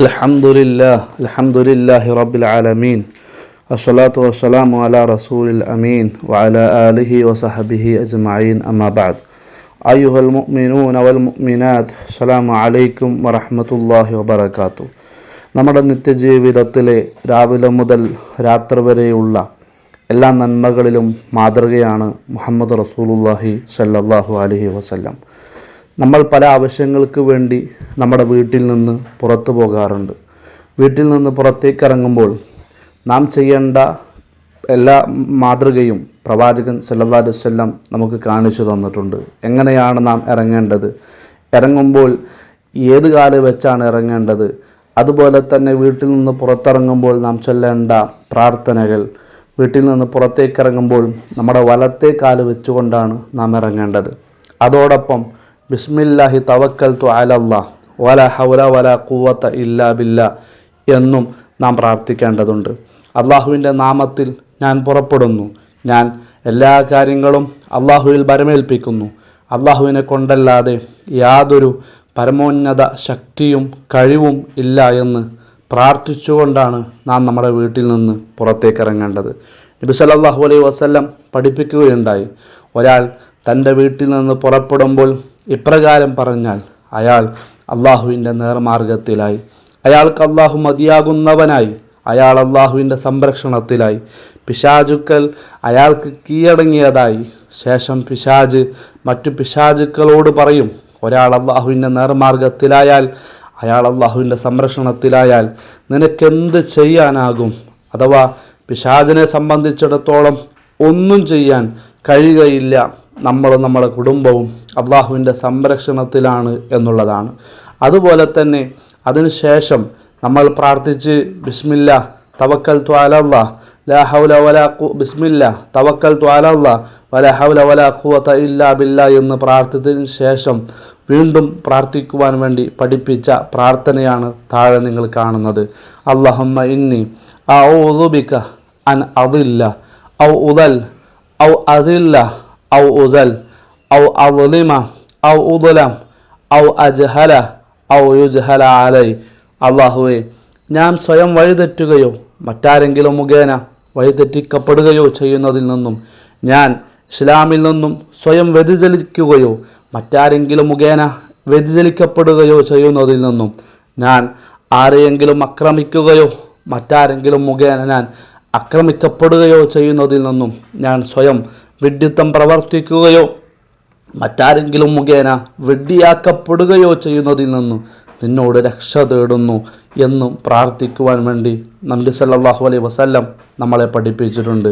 الحمد لله الحمد لله رب العالمين الصلاة والسلام على رسول الأمين وعلى آله وصحبه أجمعين أما بعد أيها المؤمنون والمؤمنات السلام عليكم ورحمة الله وبركاته നമ്മുടെ നിത്യജീവിതത്തിലെ രാവിലെ മുതൽ രാത്രി വരെയുള്ള എല്ലാ നന്മകളിലും മാതൃകയാണ് മുഹമ്മദ് റസൂലുള്ളാഹി സല്ലല്ലാഹു അലൈഹി വസല്ലം നമ്മൾ പല ആവശ്യങ്ങൾക്ക് വേണ്ടി നമ്മുടെ വീട്ടിൽ നിന്ന് പുറത്തു പോകാറുണ്ട്. വീട്ടിൽ നിന്ന് പുറത്തേക്ക് ഇറങ്ങുമ്പോൾ നാം ചെയ്യേണ്ട എല്ലാ മാതൃകയും പ്രവാചകൻ സല്ലല്ലാഹു അലൈഹി വസല്ലം നമുക്ക് കാണിച്ചു തന്നിട്ടുണ്ട്. എങ്ങനെയാണ് നാം ഇറങ്ങേണ്ടത്? ഇറങ്ങുമ്പോൾ ഏത് കാൽ വെച്ചാണ് ഇറങ്ങേണ്ടത്? അതുപോലെ തന്നെ വീട്ടിൽ നിന്ന് പുറത്തിറങ്ങുമ്പോൾ നാം ചൊല്ലേണ്ട പ്രാർത്ഥനകൾ. വീട്ടിൽ നിന്ന് പുറത്തേക്ക് ഇറങ്ങുമ്പോൾ നമ്മുടെ വലത്തെ കാൽ വെച്ചുകൊണ്ടാണ് നാം ഇറങ്ങേണ്ടത്. അതോടൊപ്പം ബിസ്മില്ലാഹി തവക്കൽ തു അലല്ലാ. വല ഹൗല വല കൂവത്ത ഇല്ലാ ബില്ല എന്നും നാം പ്രാർത്ഥിക്കേണ്ടതുണ്ട്. അള്ളാഹുവിന്റെ നാമത്തിൽ ഞാൻ പുറപ്പെടുന്നു. ഞാൻ എല്ലാ കാര്യങ്ങളും അള്ളാഹുവിൽ ഭരമേൽപ്പിക്കുന്നു. അള്ളാഹുവിനെ കൊണ്ടല്ലാതെ യാതൊരു പരമോന്നത ശക്തിയും കഴിവും ഇല്ല എന്ന് പ്രാർത്ഥിച്ചുകൊണ്ടാണ് നാം നമ്മുടെ വീട്ടിൽ നിന്ന് പുറത്തേക്ക് ഇറങ്ങേണ്ടത് നബി സല്ലല്ലാഹു അലൈഹി വസല്ലം പഠിപ്പിക്കുകയുണ്ടായി. ഒരാൾ തന്റെ വീട്ടിൽ നിന്ന് പുറപ്പെടുമ്പോൾ ഇപ്രകാരം പറഞ്ഞാൽ അയാൾ അള്ളാഹുവിന്റെ നേർമാർഗത്തിലായി അയാൾക്ക് അള്ളാഹു മതിയാകുന്നവനായി അയാൾ അള്ളാഹുവിന്റെ സംരക്ഷണത്തിലായി. പിശാചുക്കൾ അയാൾക്ക് കീഴടങ്ങിയതായി. ശേഷം പിശാജ് മറ്റു പിശാചുക്കളോട് പറയും ഒരാൾ അള്ളാഹുവിന്റെ നേർമാർഗത്തിലായാൽ അയാൾ അള്ളാഹുവിന്റെ സംരക്ഷണത്തിലായാൽ നിനക്കെന്ത് ചെയ്യാനാകും? അഥവാ പിശാചിനെ സംബന്ധിച്ചിടത്തോളം ഒന്നും ചെയ്യാൻ കഴിയുകയില്ല. നമ്മളും നമ്മുടെ കുടുംബവും അള്ളാഹുവിന്റെ സംരക്ഷണത്തിലാണ് എന്നുള്ളതാണ്. അതുപോലെ തന്നെ അതിനുശേഷം നമ്മൾ പ്രാർത്ഥിച്ച് ബിസ്മില്ല തവക്കൽ ത്വാലല്ലാ ലാ ഹൗല ബിസ്മില്ല തവക്കൽ ത്വാലല്ലാ വല ഹൗല വല ഖുവത ഇല്ലാ ബില്ല എന്ന് പ്രാർത്ഥിച്ചതിന് ശേഷം വീണ്ടും പ്രാർത്ഥിക്കുവാൻ വേണ്ടി പഠിപ്പിച്ച പ്രാർത്ഥനയാണ് താഴെ നിങ്ങൾ കാണുന്നത്. അള്ളഹമ്മ ഇന്നി ഔദുബിക അൻ അതില്ല ഔ ഉദൽ ഔ അസില്ല ഔ ഉസൽ أو أظلم أو أظلم أو أجهل أو يجهل അലൈ അള്ളാഹുവെ ഞാൻ സ്വയം വഴിതെറ്റുകയോ മറ്റാരെങ്കിലും മുഖേന വഴിതെറ്റിക്കപ്പെടുകയോ ചെയ്യുന്നതിൽ നിന്നും ഞാൻ ഇസ്ലാമിൽ നിന്നും സ്വയം വ്യതിചലിക്കുകയോ മറ്റാരെങ്കിലും മുഖേന വ്യതിചലിക്കപ്പെടുകയോ ചെയ്യുന്നതിൽ നിന്നും ഞാൻ ആരെയെങ്കിലും ആക്രമിക്കുകയോ മറ്റാരെങ്കിലും മുഖേന ഞാൻ ആക്രമിക്കപ്പെടുകയോ ചെയ്യുന്നതിൽ നിന്നും ഞാൻ സ്വയം വിഡ്ഢിത്തം പ്രവർത്തിക്കുകയോ മറ്റാരെങ്കിലും മുഖേന വെഡ്ഡിയാക്കപ്പെടുകയോ ചെയ്യുന്നതിൽ നിന്നും നിന്നോട് രക്ഷ തേടുന്നു എന്നും പ്രാർത്ഥിക്കുവാൻ വേണ്ടി നബി സല്ലല്ലാഹു അലൈഹി വസല്ലം നമ്മളെ പഠിപ്പിച്ചിട്ടുണ്ട്.